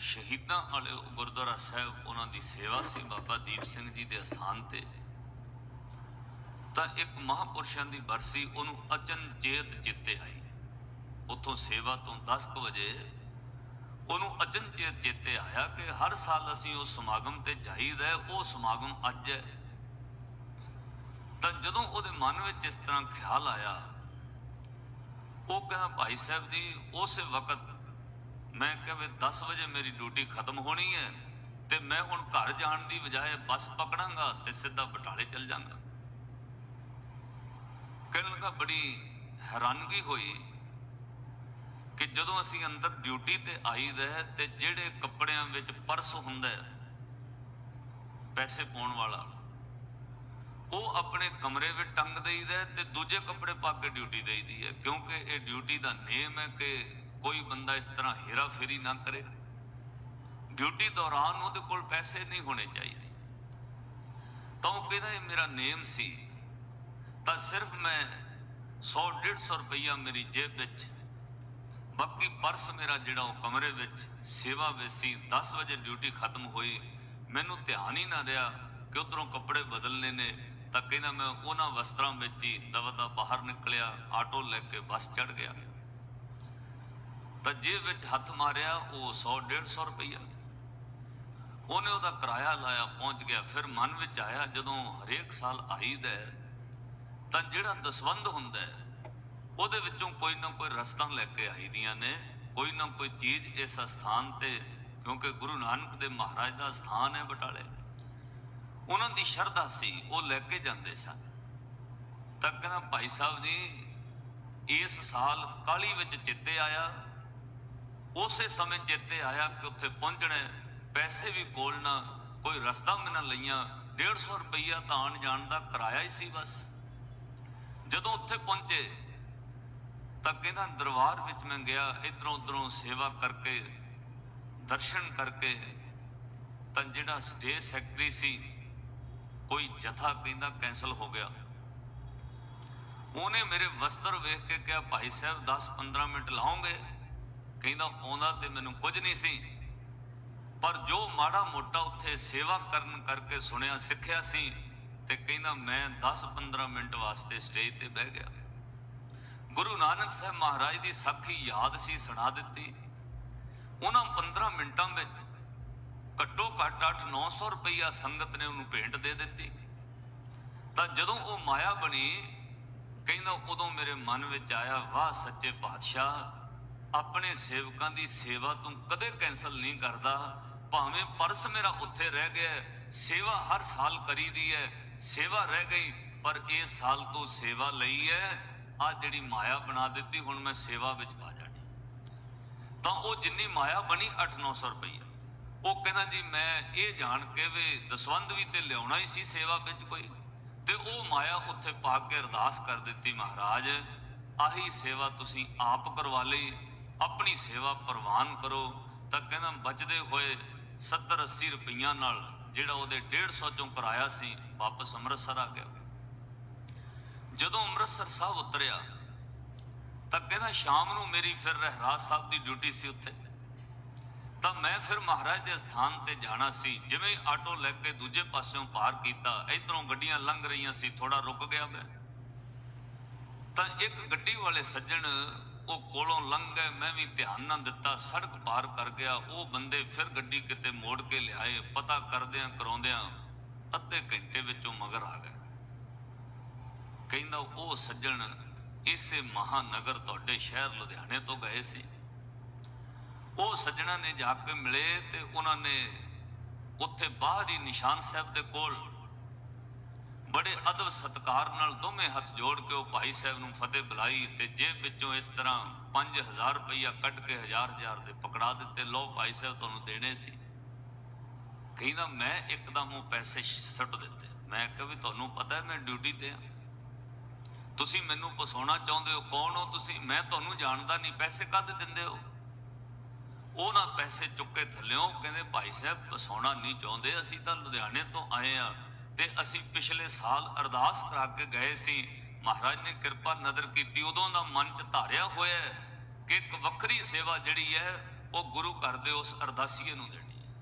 ਸ਼ਹੀਦਾਂ ਵਾਲੇ ਗੁਰਦੁਆਰਾ ਸਾਹਿਬ, ਉਹਨਾਂ ਦੀ ਸੇਵਾ ਸੀ ਬਾਬਾ ਦੀਪ ਸਿੰਘ ਜੀ ਦੇ ਅਸਥਾਨ ਤੇ। ਤਾਂ ਇੱਕ ਮਹਾਪੁਰਸ਼ਾਂ ਦੀ ਬਰਸੀ ਉਹਨੂੰ ਅਚਨਚੇਤ ਚਿੱਤੇ ਆਈ। ਉੱਥੋਂ ਸੇਵਾ ਤੋਂ 10 ਕੁ ਵਜੇ ਉਹਨੂੰ ਅਚਨਚੇਤ ਚੇਤੇ ਆਇਆ ਕਿ ਹਰ ਸਾਲ ਅਸੀਂ ਉਸ ਸਮਾਗਮ ਤੇ ਜਾਈਦਾ ਉਹ ਸਮਾਗਮ ਅੱਜ ਹੈ। ਤਾਂ ਜਦੋਂ ਉਹਦੇ ਮਨ ਵਿੱਚ ਇਸ ਤਰ੍ਹਾਂ ਖਿਆਲ ਆਇਆ, ਉਹ ਕਹਿੰਦਾ ਭਾਈ ਸਾਹਿਬ ਜੀ, ਉਸੇ ਵਕਤ ਮੈਂ ਕਿਹਾ ਵੀ 10 ਵਜੇ ਮੇਰੀ ਡਿਊਟੀ ਖਤਮ ਹੋਣੀ ਹੈ ਤੇ ਮੈਂ ਹੁਣ ਘਰ ਜਾਣ ਦੀ ਬਜਾਏ ਬੱਸ ਪਕੜਾਂਗਾ ਤੇ ਸਿੱਧਾ ਬਟਾਲੇ ਚੱਲ ਜਾਵਾਂਗਾ ਕਹਿਣ ਲੱਗਾ ਬੜੀ ਹੈਰਾਨਗੀ ਹੋਈ ਕਿ ਜਦੋਂ ਅਸੀਂ ਅੰਦਰ ਡਿਊਟੀ ਤੇ ਆਈਦਾ ਤੇ ਜਿਹੜੇ ਕੱਪੜਿਆਂ ਵਿੱਚ ਪਰਸ ਹੁੰਦਾ ਪੈਸੇ ਪਾਉਣ ਵਾਲਾ, ਉਹ ਆਪਣੇ ਕਮਰੇ ਵਿੱਚ ਟੰਗ ਦੇਈਦਾ ਤੇ ਦੂਜੇ ਕੱਪੜੇ ਪਾ ਕੇ ਡਿਊਟੀ ਦੇਈਦੀ ਹੈ, ਕਿਉਂਕਿ ਇਹ ਡਿਊਟੀ ਦਾ ਨੇਮ ਹੈ ਕਿ ਕੋਈ ਬੰਦਾ ਇਸ ਤਰ੍ਹਾਂ ਹੇਰਾ ਫੇਰੀ ਨਾ ਕਰੇ। ਡਿਊਟੀ ਦੌਰਾਨ ਉਹਦੇ ਕੋਲ ਪੈਸੇ ਨਹੀਂ ਹੋਣੇ ਚਾਹੀਦੇ। ਤਾਂ ਉਹ ਕਹਿੰਦਾ, ਇਹ ਮੇਰਾ ਨੇਮ ਸੀ। ਤਾਂ ਸਿਰਫ ਮੈਂ 100 150 ਰੁਪਈਆ ਮੇਰੀ ਜੇਬ ਵਿੱਚ ਬਾਕੀ ਪਰਸ ਮੇਰਾ ਜਿਹੜਾ ਉਹ ਕਮਰੇ ਵਿੱਚ ਸੇਵਾ ਵਿੱਚ ਸੀ 10 ਵਜੇ ਡਿਊਟੀ ਖਤਮ ਹੋਈ। ਮੈਨੂੰ ਧਿਆਨ ਹੀ ਨਾ ਰਿਹਾ ਕਿ ਉਧਰੋਂ ਕੱਪੜੇ ਬਦਲਨੇ ਨੇ। ਤਾਂ ਕਹਿੰਦਾ, ਮੈਂ ਉਹਨਾਂ ਵਸਤਰਾਂ ਵਿੱਚ ਹੀ ਦਵਦਾ ਬਾਹਰ ਨਿਕਲਿਆ, ਆਟੋ ਲੈ ਕੇ ਬੱਸ ਚੜ ਗਿਆ। ਤਾਂ ਜੇ ਵਿੱਚ ਹੱਥ ਮਾਰਿਆ ਉਹ 100 150 ਰੁਪਈਆ। ਉਹਨੇ ਉਹਦਾ ਕਿਰਾਇਆ ਲਾਇਆ ਪਹੁੰਚ ਗਿਆ। ਫਿਰ ਮਨ ਵਿੱਚ ਆਇਆ ਜਦੋਂ ਹਰੇਕ ਸਾਲ ਆਈਦਾ ਹੈ, ਤਾਂ ਜਿਹੜਾ ਦਸਵੰਧ ਹੁੰਦਾ ਹੈ ਉਹਦੇ ਵਿੱਚੋਂ ਕੋਈ ਨਾ ਕੋਈ ਰਸਤਾਂ ਲੈ ਕੇ ਆਈਦੀਆਂ ਨੇ। ਕੋਈ ਨਾ ਕੋਈ ਚੀਜ਼ ਇਸ ਸਥਾਨ ਤੇ ਕਿਉਂਕਿ ਗੁਰੂ ਨਾਨਕ ਦੇ ਮਹਾਰਾਜ ਦਾ ਸਥਾਨ ਹੈ ਬਟਾਲੇ। ਉਹਨਾਂ ਦੀ ਸ਼ਰਧਾ ਸੀ ਉਹ ਲੈ ਕੇ ਜਾਂਦੇ ਸਨ। ਤਾਂ ਕਹਿੰਦਾ ਭਾਈ ਸਾਹਿਬ ਜੀ ਇਸ ਸਾਲ ਕਾਲੀ ਵਿੱਚ ਚਿੱਤੇ ਆਇਆ ਉਸੇ ਸਮੇਂ ਚੇਤੇ ਆਇਆ ਕਿ ਉੱਥੇ ਪਹੁੰਚਣਾ, ਪੈਸੇ ਵੀ ਕੋਲ ਨਾ, ਕੋਈ ਰਸਤਾ ਵੀ ਨਾ ਲਈਆਂ 150 ਰੁਪਈਆ ਤਾਂ ਆਣ ਜਾਣ ਦਾ ਕਿਰਾਇਆ ਹੀ ਸੀ ਬਸ। ਜਦੋਂ ਉੱਥੇ ਪਹੁੰਚੇ, ਤਾਂ ਕਹਿੰਦਾ ਦਰਬਾਰ ਵਿੱਚ ਮੈਂ ਗਿਆ, ਇਧਰੋਂ ਉਧਰੋਂ ਸੇਵਾ ਕਰਕੇ, ਦਰਸ਼ਨ ਕਰਕੇ, ਤਾਂ ਜਿਹੜਾ ਸਟੇਜ ਸੈਕਟਰੀ ਸੀ, ਕੋਈ ਜਥਾ ਕਹਿੰਦਾ ਕੈਨਸਲ ਹੋ ਗਿਆ। ਉਹਨੇ ਮੇਰੇ ਵਸਤਰ ਵੇਖ ਕੇ ਕਿਹਾ, ਭਾਈ ਸਾਹਿਬ 10-15 ਮਿੰਟ ਲਾਉਂਗੇ ਕਹਿੰਦਾ ਆਉਂਦਾ ਤੇ ਮੈਨੂੰ ਕੁਝ ਨਹੀਂ ਸੀ। ਪਰ ਜੋ ਮਾੜਾ ਮੋਟਾ ਉੱਥੇ ਸੇਵਾ ਕਰਨ ਕਰਕੇ ਸੁਣਿਆ, ਸਿੱਖਿਆ ਸੀ, ਤੇ ਕਹਿੰਦਾ ਮੈਂ 10-15 ਮਿੰਟ ਵਾਸਤੇ ਸਟੇਜ ਤੇ ਬਹਿ ਗਿਆ। ਗੁਰੂ ਨਾਨਕ ਸਾਹਿਬ ਮਹਾਰਾਜ ਦੀ ਸਾਖੀ ਯਾਦ ਸੀ, ਸੁਣਾ ਦਿੱਤੀ। ਉਹਨਾਂ 15 ਮਿੰਟਾਂ ਵਿੱਚ ਘੱਟੋ ਘੱਟ 8-900 ਰੁਪਈਆ ਸੰਗਤ ਨੇ ਉਹਨੂੰ ਭੇਂਟ ਦੇ ਦਿੱਤੀ। ਤਾਂ ਜਦੋਂ ਉਹ ਮਾਇਆ ਬਣੀ, ਕਹਿੰਦਾ ਉਦੋਂ ਮੇਰੇ ਮਨ ਵਿੱਚ ਆਇਆ, ਵਾਹ ਸੱਚੇ ਪਾਤਸ਼ਾਹ ਆਪਣੇ ਸੇਵਕਾਂ ਦੀ ਸੇਵਾ ਤੂੰ ਕਦੇ ਕੈਨਸਲ ਨਹੀਂ ਕਰਦਾ। ਭਾਵੇਂ ਪਰਸ ਮੇਰਾ ਉੱਥੇ ਰਹਿ ਗਿਆ ਸੇਵਾ ਹਰ ਸਾਲ ਕਰੀਦੀ ਹੈ, ਸੇਵਾ ਰਹਿ ਗਈ, ਪਰ ਇਹ ਸਾਲ ਤੋਂ ਸੇਵਾ ਲਈ ਹੈ। ਆ ਜਿਹੜੀ ਮਾਇਆ ਬਣਾ ਦਿੱਤੀ, ਹੁਣ ਮੈਂ ਸੇਵਾ ਵਿੱਚ ਪਾ ਜਾਣੀ। ਤਾਂ ਉਹ ਜਿੰਨੀ ਮਾਇਆ ਬਣੀ 8-900 ਰੁਪਈਆ। ਉਹ ਕਹਿੰਦਾ, ਜੀ, ਮੈਂ ਇਹ ਜਾਣ ਕੇ ਵੀ ਦਸਵੰਧ ਵੀ ਤੇ ਲਿਆਉਣਾ ਹੀ ਸੀ ਸੇਵਾ ਵਿੱਚ ਕੋਈ। ਤੇ ਉਹ ਮਾਇਆ ਉੱਥੇ ਪਾ ਕੇ ਅਰਦਾਸ ਕਰ ਦਿੱਤੀ, ਮਹਾਰਾਜ, ਆਹੀ ਸੇਵਾ ਤੁਸੀਂ ਆਪ ਕਰਵਾ ਲਈ ਆਪਣੀ ਸੇਵਾ ਪ੍ਰਵਾਨ ਕਰੋ, ਤਾਂ ਕਹਿੰਦਾ ਬਚਦੇ ਹੋਏ 70 80 ਰੁਪਈਆਂ ਨਾਲ ਜਿਹੜਾ ਉਹਦੇ 150 ਚੋਂ ਕਰਾਇਆ ਸੀ, ਵਾਪਸ ਅੰਮ੍ਰਿਤਸਰ ਆ ਗਿਆ। ਜਦੋਂ ਅੰਮ੍ਰਿਤਸਰ ਸਾਹਿਬ ਉਤਰਿਆ, ਤਾਂ ਕਹਿੰਦਾ ਸ਼ਾਮ ਨੂੰ ਮੇਰੀ ਫਿਰ ਰਹਿਰਾਸ ਸਾਹਿਬ ਦੀ ਡਿਊਟੀ ਸੀ ਉੱਥੇ। ਤਾਂ ਮੈਂ ਫਿਰ ਮਹਾਰਾਜ ਦੇ ਸਥਾਨ ਤੇ ਜਾਣਾ ਸੀ, ਜਿਵੇਂ ਆਟੋ ਲੈ ਕੇ ਦੂਜੇ ਪਾਸਿਓਂ ਪਾਰ ਕੀਤਾ, ਇਧਰੋਂ ਗੱਡੀਆਂ ਲੰਘ ਰਹੀਆਂ ਸੀ ਥੋੜਾ ਰੁਕ ਗਿਆ ਮੈਂ। ਤਾਂ ਇੱਕ ਗੱਡੀ ਵਾਲੇ ਸੱਜਣ ਉਹ ਕੋਲੋਂ ਲੰਘ ਗਏ ਮੈਂ ਵੀ ਧਿਆਨ ਨਾ ਦਿੱਤਾ, ਸੜਕ ਪਾਰ ਕਰ ਗਿਆ। ਉਹ ਬੰਦੇ ਫਿਰ ਗੱਡੀ ਕਿਤੇ ਮੋੜ ਕੇ ਲਿਆਏ, ਪਤਾ ਕਰਦਿਆਂ ਕਰਾਉਂਦਿਆਂ ਅੱਧੇ ਘੰਟੇ ਵਿੱਚੋਂ ਮਗਰ ਆ ਗਏ। ਕਹਿੰਦਾ, ਉਹ ਸੱਜਣ ਇਸੇ ਮਹਾਨਗਰ ਤੁਹਾਡੇ ਸ਼ਹਿਰ ਲੁਧਿਆਣੇ ਤੋਂ ਗਏ ਸੀ। ਉਹ ਸੱਜਣਾ ਨੇ ਜਾ ਕੇ ਮਿਲੇ ਤੇ ਉਹਨਾਂ ਨੇ ਉੱਥੇ ਬਾਹਰ ਹੀ ਨਿਸ਼ਾਨ ਸਾਹਿਬ ਦੇ ਕੋਲ ਬੜੇ ਅਦਬ ਸਤਕਾਰ ਨਾਲ ਦੋਵੇਂ ਹੱਥ ਜੋੜ ਕੇ ਉਹ ਭਾਈ ਸਾਹਿਬ ਨੂੰ ਫਤਿਹ ਬੁਲਾਈ ਤੇ ਜੇਬ ਵਿੱਚੋਂ ਇਸ ਤਰ੍ਹਾਂ 5000 ਰੁਪਈਆ ਕੱਢ ਕੇ ਹਜ਼ਾਰ ਹਜ਼ਾਰ ਦੇ ਪਕੜਾ ਦਿੱਤੇ। ਲੋ ਭਾਈ ਸਾਹਿਬ, ਤੁਹਾਨੂੰ ਦੇਣੇ ਸੀ। ਕਹਿੰਦਾ, ਮੈਂ ਇੱਕਦਮ ਉਹ ਪੈਸੇ ਸੁੱਟ ਦਿੱਤੇ। ਮੈਂ ਕਿਹਾ ਵੀ ਤੁਹਾਨੂੰ ਪਤਾ ਹੈ, ਮੈਂ ਡਿਊਟੀ ਤੇ ਆ ਤੁਸੀਂ ਮੈਨੂੰ ਪਸਾਉਣਾ ਚਾਹੁੰਦੇ ਹੋ, ਕੌਣ ਹੋ ਤੁਸੀਂ? ਮੈਂ ਤੁਹਾਨੂੰ ਜਾਣਦਾ ਨਹੀਂ। ਪੈਸੇ ਕਦ ਦਿੰਦੇ ਹੋ? ਉਹ ਨਾ ਪੈਸੇ ਚੁੱਕੇ ਥੱਲਿਓਂ ਕਹਿੰਦੇ, ਭਾਈ ਸਾਹਿਬ ਪਸਾਉਣਾ ਨਹੀਂ ਚਾਹੁੰਦੇ। ਅਸੀਂ ਤਾਂ ਲੁਧਿਆਣੇ ਤੋਂ ਆਏ ਆ ਤੇ ਅਸੀਂ ਪਿਛਲੇ ਸਾਲ ਅਰਦਾਸ ਕਰਾ ਕੇ ਗਏ ਸੀ। ਮਹਾਰਾਜ ਨੇ ਕਿਰਪਾ ਨਦਰ ਕੀਤੀ। ਉਦੋਂ ਦਾ ਮਨ ਚ ਧਾਰਿਆ ਹੋਇਆ ਕਿ ਇੱਕ ਵੱਖਰੀ ਸੇਵਾ ਜਿਹੜੀ ਹੈ, ਉਹ ਗੁਰੂ ਘਰ ਦੇ ਉਸ ਅਰਦਾਸੀਏ ਨੂੰ ਦੇਣੀ ਹੈ।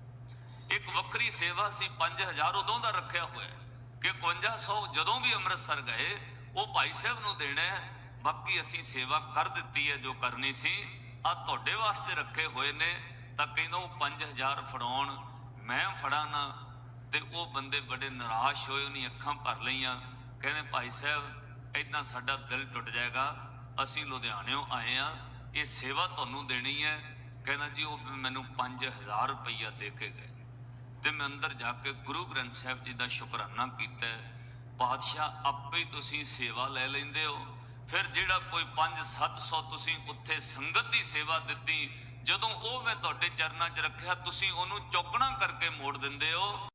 ਇੱਕ ਵੱਖਰੀ ਸੇਵਾ ਸੀ 5000 ਉਦੋਂ ਦਾ ਰੱਖਿਆ ਹੋਇਆ ਹੈ ਕਿ 5100 ਜਦੋਂ ਵੀ ਅੰਮ੍ਰਿਤਸਰ ਗਏ, ਉਹ ਭਾਈ ਸਾਹਿਬ ਨੂੰ ਦੇਣਾ ਹੈ। ਬਾਕੀ ਅਸੀਂ ਸੇਵਾ ਕਰ ਦਿੱਤੀ ਹੈ ਜੋ ਕਰਨੀ ਸੀ। ਆ ਤੁਹਾਡੇ ਵਾਸਤੇ ਰੱਖੇ ਹੋਏ ਨੇ। ਤਾਂ ਕਹਿੰਦਾ ਉਹ 5000 ਫੜਾਉਣ, ਮੈਂ ਫੜਾ ਤੇ ਉਹ ਬੰਦੇ ਬੜੇ ਨਿਰਾਸ਼ ਹੋਏ, ਉਹਨੀ ਅੱਖਾਂ ਭਰ ਲਈਆਂ। ਕਹਿੰਦੇ, ਭਾਈ ਸਾਹਿਬ ਇਦਾਂ ਸਾਡਾ ਦਿਲ ਟੁੱਟ ਜਾਏਗਾ। ਅਸੀਂ ਲੁਧਿਆਣਿਓਂ ਆਏ ਆ। ਇਹ ਸੇਵਾ ਤੁਹਾਨੂੰ ਦੇਣੀ ਹੈ। ਕਹਿੰਦਾ, ਜੀ, ਉਹ ਫਿਰ ਮੈਨੂੰ 5000 ਰੁਪਈਆ ਦੇ ਕੇ ਗਏ। ਤੇ ਮੈਂ ਅੰਦਰ ਜਾ ਕੇ ਗੁਰੂ ਗ੍ਰੰਥ ਸਾਹਿਬ ਜੀ ਦਾ ਸ਼ੁਕਰਾਨਾ ਕੀਤਾ। ਪਾਤਸ਼ਾਹ ਆਪੇ ਤੁਸੀਂ ਸੇਵਾ ਲੈ ਲੈਂਦੇ ਹੋ। ਫਿਰ ਜਿਹੜਾ ਕੋਈ 5-700 ਤੁਸੀਂ ਉੱਥੇ ਸੰਗਤ ਦੀ ਸੇਵਾ ਦਿੱਤੀ, ਜਦੋਂ ਉਹ ਮੈਂ ਤੁਹਾਡੇ ਚਰਨਾਂ 'ਚ ਰੱਖਿਆ, ਤੁਸੀਂ ਉਹਨੂੰ ਚੌਗਣਾ ਕਰਕੇ ਮੋੜ ਦਿੰਦੇ ਹੋ।